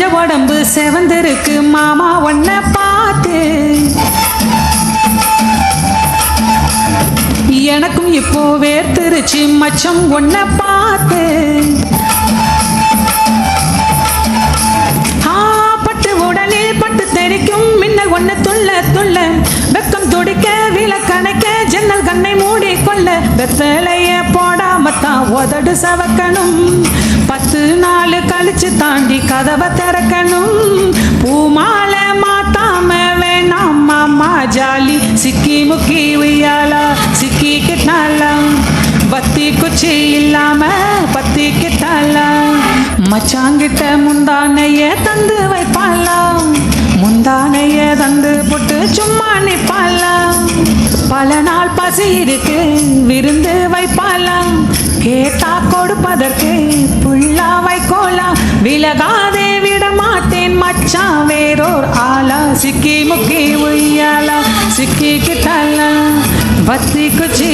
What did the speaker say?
மஞ்ச உடம்பு செவந்திருக்கு மாமா ஒன்ன பார்த்து. எனக்கும் இப்போ வேர்த்திருச்சு மச்சம் ஒன்ன பார்த்து. பட்டு உடலில் பட்டு தெரிக்கும் மின்ன ஒன்று துள்ள துள்ள. வெக்கம் துடிக்க விளக்கணைக்க ஜன்னல் கண்ணை மூடி கொள்ள வெத்த உதடு சவக்கணும். பத்து நாள் கழிச்சு தாண்டி கதவை திறக்கணும். பூமாலை மாத்தாம வேணாம் மாமா ஜாலி. சிக்கி முக்கி உயாலா சிக்கி கிட்டாலாம் பத்தி குச்சி இல்லாம பத்தி கிட்டாலாம் மச்சாங்கிட்ட முந்தானைய தந்து வைப்பாலாம் முந்தானைய தந்து போட்டு சும்மா நிப்பாலாம் பல நாள் பசி இருக்கு விருந்து கேட்டா கொடுப்பதற்கு புல்லா வைக்கோலாம் விலகாதே விட மாட்டேன் மச்சான் வேறோர் ஆளா. சிக்கி முக்கி உய்யாலா சிக்கி கிட்டாலாம் பத்தி குச்சி